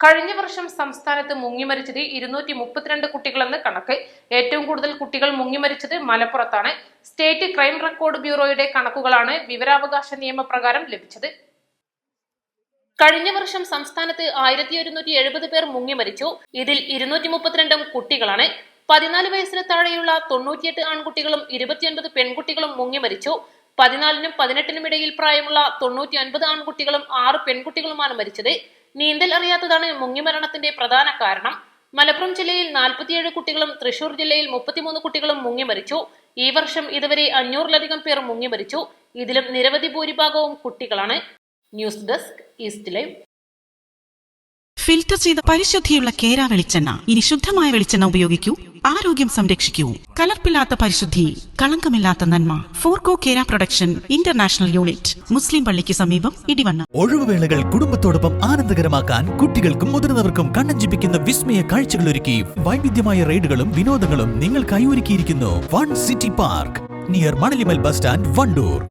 കഴിഞ്ഞ വർഷം സംസ്ഥാനത്ത് മുങ്ങിമരിച്ചത് ഇരുന്നൂറ്റി മുപ്പത്തിരണ്ട് കുട്ടികളെന്ന് കണക്ക്. ഏറ്റവും കൂടുതൽ കുട്ടികൾ മുങ്ങിമരിച്ചത് മലപ്പുറത്താണ്. സ്റ്റേറ്റ് ക്രൈം റെക്കോർഡ് ബ്യൂറോയുടെ കണക്കുകളാണ് വിവരാവകാശ നിയമപ്രകാരം ലഭിച്ചത്. കഴിഞ്ഞ വർഷം സംസ്ഥാനത്ത് ആയിരത്തി ഒരുന്നൂറ്റി എഴുപത് പേർ മുങ്ങിമരിച്ചു ഇതിൽ ഇരുന്നൂറ്റി മുപ്പത്തിരണ്ടും കുട്ടികളാണ്. പതിനാല് വയസ്സിന് താഴെയുള്ള തൊണ്ണൂറ്റിയെട്ട് ആൺകുട്ടികളും ഇരുപത്തിയൊൻപത് പെൺകുട്ടികളും മുങ്ങിമരിച്ചു പതിനാലിനും പതിനെട്ടിനും ഇടയിൽ പ്രായമുള്ള തൊണ്ണൂറ്റി ഒൻപത് ആൺകുട്ടികളും ആറ് പെൺകുട്ടികളുമാണ് മരിച്ചത്. നീന്തൽ അറിയാത്തതാണ് മുങ്ങിമരണത്തിന്റെ പ്രധാന കാരണം. മലപ്പുറം ജില്ലയിൽ നാൽപ്പത്തിയേഴ് കുട്ടികളും തൃശൂർ ജില്ലയിൽ മുപ്പത്തിമൂന്ന് കുട്ടികളും മുങ്ങിമരിച്ചു ഈ വർഷം ഇതുവരെ അഞ്ഞൂറിലധികം പേർ മുങ്ങിമരിച്ചു ഇതിലും നിരവധി ഭൂരിഭാഗവും കുട്ടികളാണ്. News desk east live. Filter ചെയ്ത പരിശുദ്ധിയുള്ള കേര വെളിച്ചെണ്ണ ഇനി ശുദ്ധമായ വെളിച്ചെണ്ണ ഉപയോഗിക്കൂ. ആരോഗ്യം സംരക്ഷിക്കൂ. കലർപ്പില്ലാത്ത പരിശുദ്ധി കളങ്കമില്ലാത്ത നന്മ. Forco Kera production international unit മുസ്ലിം പള്ളിക്ക് സമീപം ഇടിവണ്ണ. ഒഴിവുവേളകൾ കുടുംബത്തോടൊപ്പം ആനന്ദകരമാക്കാൻ കുട്ടികൾക്കും മുതിർന്നവർക്കും കണ്ണഞ്ചിപ്പിക്കുന്ന വിസ്മയ കാഴ്ചകൾ ഒരുക്കി വൈവിധ്യമായ റൈഡുകളും വിനോദങ്ങളും നിങ്ങൾക്കായി ഒരുക്കിയിരിക്കുന്നു one city park near Manalimal bus stand Wandoor.